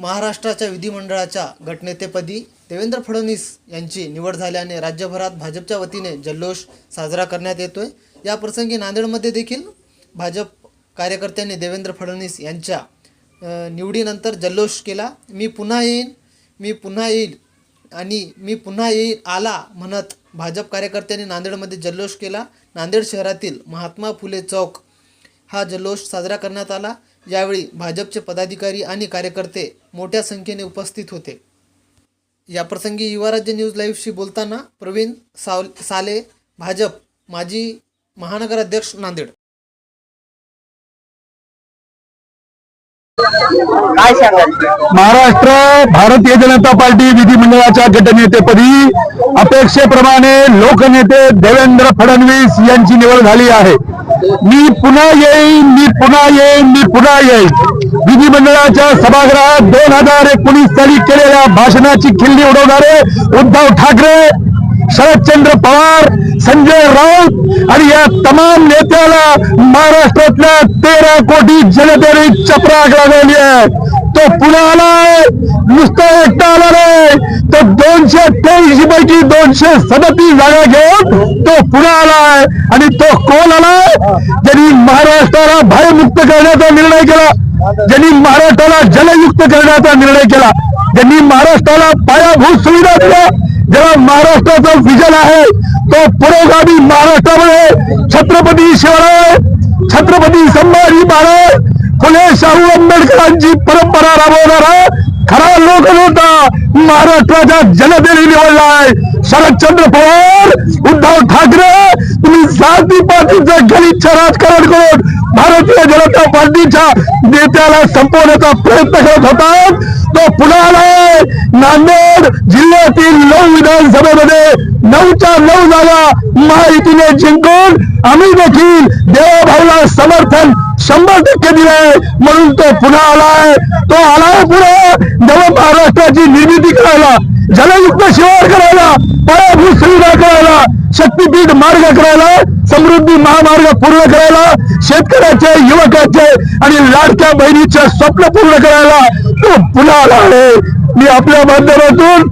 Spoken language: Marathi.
महाराष्ट्राच्या विधिमंडळाच्या गटनेतेपदी देवेंद्र फडणवीस यांची निवड झाल्याने राज्यभरात भाजपच्या वतीने जल्लोष साजरा करण्यात येतोय. या प्रसंगी नांदेडमध्ये देखील भाजप कार्यकर्त्यांनी देवेंद्र फडणवीस यांच्या निवडीनंतर जल्लोष केला. मी पुन्हा येईन मी पुन्हा येईल आणि मी पुन्हा येईल आला म्हणत भाजप कार्यकर्त्यांनी नांदेडमध्ये जल्लोष केला. नांदेड शहरातील महात्मा फुले चौक हा जल्लोष साजरा करण्यात आला. यावेळी भाजपचे पदाधिकारी आणि कार्यकर्ते मोठ्या संख्येने उपस्थित होते. याप्रसंगी युवा राज्य न्यूज लाईव्हशी बोलताना प्रवीण साव साले भाजप माजी महानगर अध्यक्ष नांदेड. काय सांगाल? महाराष्ट्र भारतीय जनता पार्टी विधिमंडळाच्या गटनेतेपदी अपेक्षेप्रमाणे लोकनेते देवेंद्र फडणवीस यांची निवड झाली आहे. मी पुन्हा येईन मी पुन्हा येईन मी पुन्हा येईन. विधिमंडळाच्या सभागृहात दोन हजार एकोणीस साली केलेल्या भाषणाची खिल्ली उडवणारे उद्धव ठाकरे शरदचंद्र पवार संजय राऊत आणि या तमाम नेत्याला महाराष्ट्रातल्या तेरा कोटी जनतेने चपराक लागवली आहे. तो पुन्हा आलाय नुसता एकटा आला नाही. तो दोनशे अठ्ठ्याऐंशी पैकी दोनशे सदतीस जागा घेऊन तो पुन्हा आलाय. आणि तो कोण आलाय ज्यांनी महाराष्ट्राला भयमुक्त करण्याचा निर्णय केला. ज्यांनी महाराष्ट्राला जलयुक्त करण्याचा निर्णय केला. ज्यांनी महाराष्ट्राला पायाभूत सुविधा दिल्या. ज्याला महाराष्ट्राचा विजन आहे तो पुरोगामी महाराष्ट्रामध्ये छत्रपती शिवराय छत्रपती संभाजी महाराज फुले शाहू आंबेडकरांची परंपरा राबवणारा खरा लोक होता महाराष्ट्राच्या जनतेने निवडला आहे. शरदचंद्र पवार उद्धव ठाकरे तुम्ही पार्टीचं गलिच्छ राजकारण करून भारतीय जनता पार्टीच्या नेत्याला संपवण्याचा प्रयत्न करत होतात. तो पुन्हा आलाय नांदेड जिल्ह्यातील नऊ विधानसभेमध्ये नऊच्या नऊ जागा महायुतीने जिंकून आम्ही देखील देवाभाऊला समर्थन शंभर टक्के दिलंय म्हणून तो पुन्हा आलाय तो आलाय पुन्हा नव महाराष्ट्राची निर्मिती करायला. जलयुक्त शिवार करायला पायाभूत सुविधा करायला शक्तीपीठ मार्ग करायला समृद्धी महामार्ग पूर्ण करायला शेतकऱ्याचे युवकाचे आणि लाडक्या बहिणीचे स्वप्न पूर्ण करायला तो पुन्हा आला आहे. मी आपल्या माध्यमातून